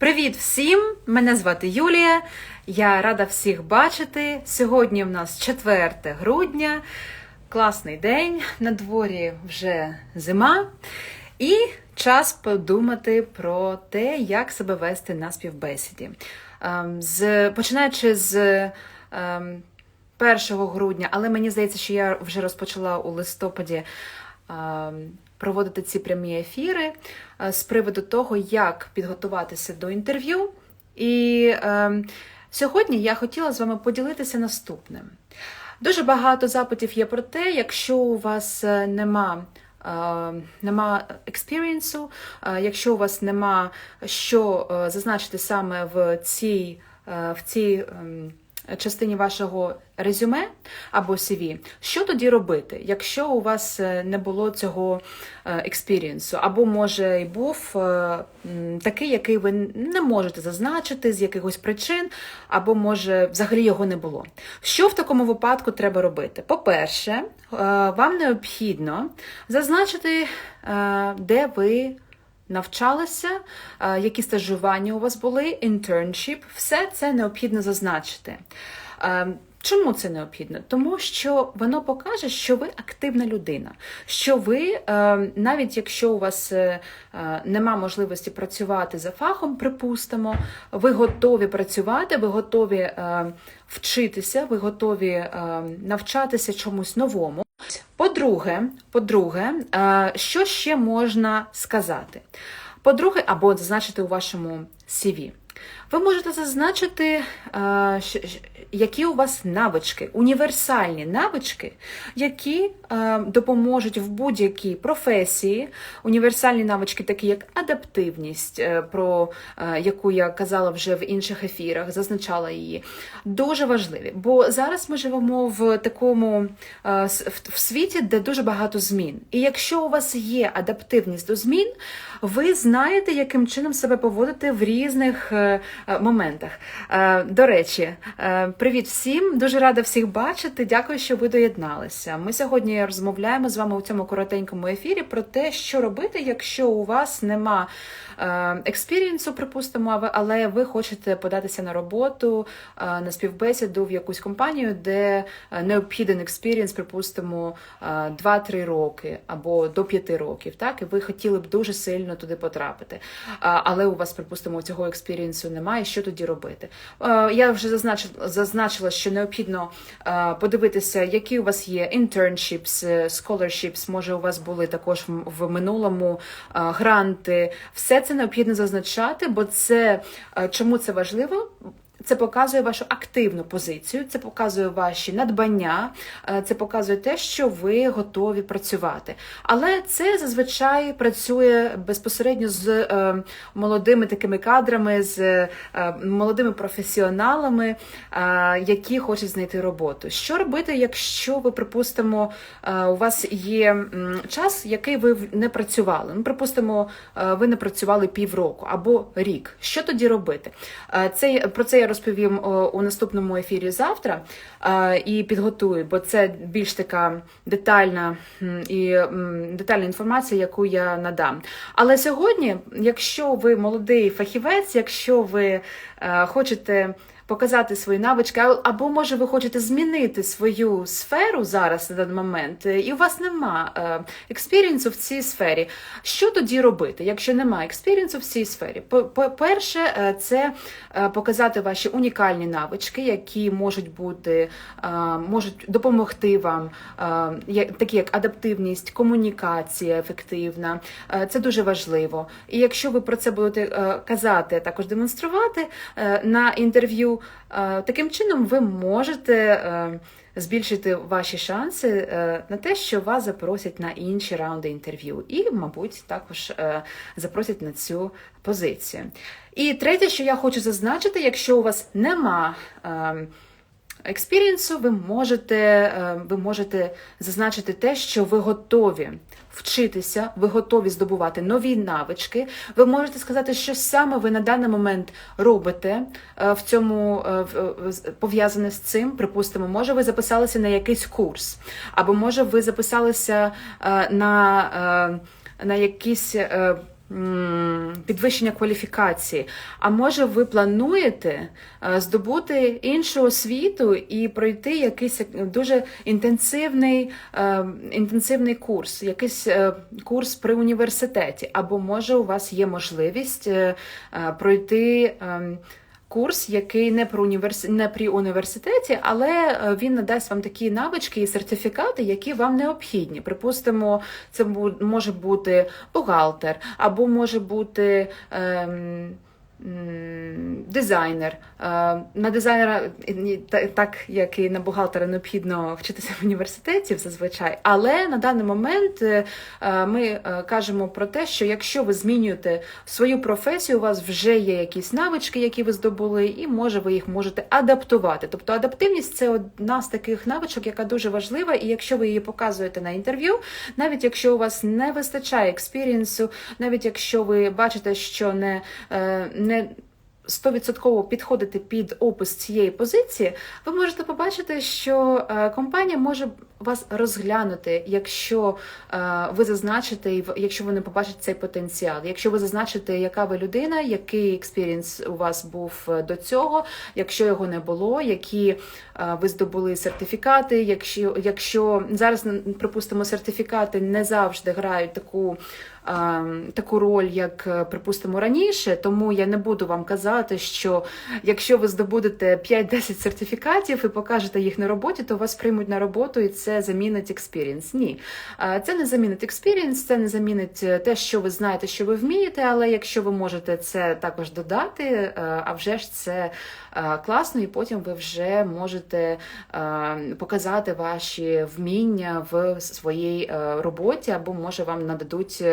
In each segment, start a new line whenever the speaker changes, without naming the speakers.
Привіт всім! Мене звати Юлія. Я рада всіх бачити. Сьогодні в нас 4 грудня, класний день. На дворі вже зима. І час подумати про те, як себе вести на співбесіді. Ем, З, починаючи з ем, 1 грудня, але мені здається, що я вже розпочала у листопаді ем, проводити ці прямі ефіри е, з приводу того, як підготуватися до інтерв'ю. І ем, сьогодні я хотіла з вами поділитися наступним. Дуже багато запитів є про те, якщо у вас е, нема. е, Нема експірієнсу, е, якщо у вас нема що е, зазначити саме в цій, е, в цій ем, частині вашого резюме або CV, що тоді робити, якщо у вас е, не було цього експірієнсу, або може і був е, такий, який ви не можете зазначити з якихось причин, або може взагалі його не було. Що в такому випадку треба робити? По-перше, е, вам необхідно зазначити, е, де ви навчалися, е, які стажування у вас були, internship, все це необхідно зазначити. Е, Чому це необхідно? Тому що воно покаже, що ви активна людина, що ви, е, навіть якщо у вас нема можливості працювати за фахом, припустимо, ви готові працювати, ви готові вчитися, ви готові навчатися чомусь новому. По-друге, по-друге, е, що ще можна сказати? По-друге, або зазначити у вашому CV. Ви можете зазначити, е, які у вас навички, універсальні навички, які е, допоможуть в будь-якій професії. Універсальні навички, такі як адаптивність, е, про яку я казала вже в інших ефірах, зазначала її. Дуже важливі, бо зараз ми живемо в такому в світі, де дуже багато змін. І якщо у вас є адаптивність до змін, ви знаєте, яким чином себе поводити в різних моментах. Е, До речі, е, привіт всім! Дуже рада всіх бачити. Дякую, що ви доєдналися. Ми сьогодні розмовляємо з вами у цьому коротенькому ефірі про те, що робити, якщо у вас нема е, експірієнсу, припустимо, але ви хочете податися на роботу, е, на співбесіду в якусь компанію, де е, необхіден експірієнс, припустимо, е, 2-3 роки або до 5 років, так, і ви хотіли б дуже сильно туди потрапити. Але у вас, припустимо, цього експірієнсу немає. Що тоді робити? Е, Я вже зазначила, що необхідно е, подивитися, які у вас є internships, е, scholarships, може у вас були також в- минулому гранти. Все це необхідно зазначати, бо це чому це важливо? Це показує вашу активну позицію, це показує ваші надбання, е, це показує те, що ви готові працювати. Але це зазвичай працює безпосередньо з е, молодими такими кадрами, з е, молодими професіоналами, які хочуть знайти роботу. Що робити, якщо ви, припустимо, у вас є час, який ви не працювали? Ну, припустимо, ви не працювали півроку або рік. Що тоді робити? Це про це я розповім у наступному ефірі завтра і підготую, бо це більш така детальна і детальна інформація, яку я надам. Але сьогодні, якщо ви молодий фахівець, якщо ви е, хочете показати свої навички, або може ви хочете змінити свою сферу зараз на даний момент, е, і у вас нема експірієнсу в цій сфері. Що тоді робити, якщо немає експірієнсу в цій сфері? Перше, е, це е, показати ваші унікальні навички, які можуть бути, можуть допомогти вам, такі як адаптивність, комунікація ефективна. Це дуже важливо. І якщо ви про це будете казати, а також демонструвати на інтерв'ю, е, таким чином ви можете е, збільшити ваші шанси е, на те, що вас запросять на інші раунди інтерв'ю, і, мабуть, також запросять на цю позицію. І третє, що я хочу зазначити, якщо у вас нема. Експірієнсу, ви можете, е, ви можете зазначити те, що ви готові вчитися, ви готові здобувати нові навички. Ви можете сказати, що саме ви на даний момент робите е, в цьому е, пов'язане з цим. Припустимо, може, ви записалися на якийсь курс, або може ви записалися на, на якісь. Е, підвищення кваліфікації. А може, ви плануєте е, здобути іншу освіту і пройти якийсь дуже інтенсивний, е, інтенсивний курс, якийсь е, курс при університеті, або може у вас є можливість е, е, пройти. Курс, який не про універс... не при університеті, але е, він надасть вам такі навички і сертифікати, які вам необхідні. Припустимо, це може бути бухгалтер, або може бути. Ем... Дизайнер. Е, На дизайнера так як і на бухгалтера необхідно вчитися в університеті зазвичай. Але на даний момент е, е, ми е, кажемо про те, що якщо ви змінюєте свою професію, у вас вже є якісь навички, які ви здобули, і може ви їх можете адаптувати. Тобто адаптивність це одна з таких навичок, яка дуже важлива, і якщо ви її показуєте на інтерв'ю, навіть якщо у вас не вистачає експірієнсу, навіть якщо ви бачите, що не, е, не 100% підходите під опис цієї позиції, ви можете побачити, що е, компанія може вас розглянути, якщо е, ви зазначите, якщо вони побачать цей потенціал. Якщо ви зазначите, яка ви людина, який експірієнс у вас був е, до цього, якщо його не було, які ви здобули сертифікати, якщо, якщо зараз, припустимо, сертифікати не завжди грають таку таку роль, як, е, припустимо, раніше. Тому я не буду вам казати, що якщо ви здобудете 5-10 сертифікатів і покажете їх на роботі, то вас приймуть на роботу і це замінить експірієнс. Ні, Е, це не замінить експірієнс, це не замінить е, те, що ви знаєте, що ви вмієте, але якщо ви можете це також додати, а вже ж це класно, і потім ви вже можете показати ваші вміння в своїй роботі, або може вам нададуть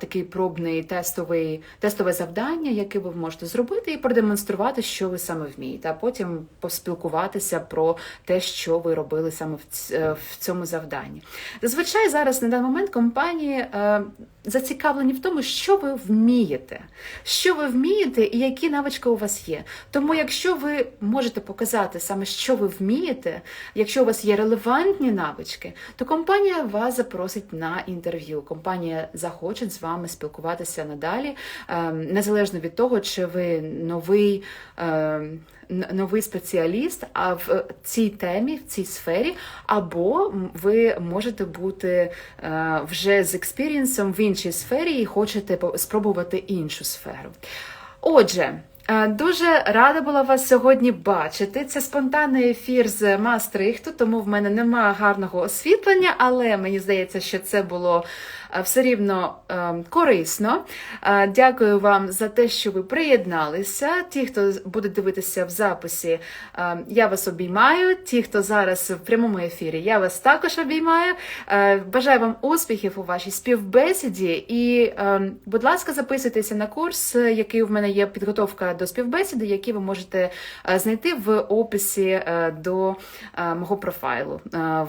такий пробний тестовий тестове завдання, яке ви можете зробити, і продемонструвати, що ви саме вмієте, а потім поспілкуватися про те, що ви робили саме в е, цьому завданні. Зазвичай зараз на даний момент компанії е, зацікавлені в тому, що ви вмієте, що ви вмієте і які навички у вас є. Тому, якщо ви можете показати саме, що ви вмієте, якщо у вас є релевантні навички, то компанія вас запросить на інтерв'ю. Компанія захоче з вами спілкуватися надалі, е, незалежно від того, чи ви новий. е, Новий спеціаліст, а в цій темі, в цій сфері, або ви можете бути е, вже з експірієнсом в іншій сфері і хочете спробувати іншу сферу. Отже, дуже рада була вас сьогодні бачити. Це спонтанний ефір з Мастрихту, тому в мене немає гарного освітлення, але мені здається, що це було е, все рівно е, корисно. Е, Дякую вам за те, що ви приєдналися. Ті, хто буде дивитися в записі, е, я вас обіймаю. Ті, хто зараз в прямому ефірі, я вас також обіймаю. Е, Бажаю вам успіхів у вашій співбесіді. І, е, будь ласка, записуйтеся на курс, е, який в мене є підготовка до співбесіди, який ви можете е, знайти в описі е, до е, мого профайлу,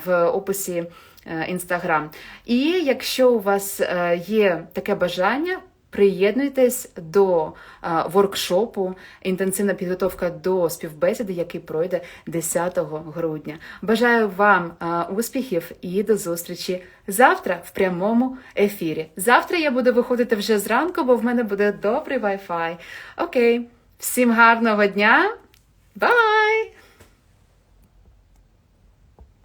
в описі. Інстаграм. І якщо у вас є таке бажання, приєднуйтесь до воркшопу інтенсивна підготовка до співбесіди, який пройде 10 грудня. Бажаю вам успіхів і до зустрічі завтра в прямому ефірі. Завтра я буду виходити вже зранку, бо в мене буде добрий Wi-Fi. Окей, всім гарного дня! Бай!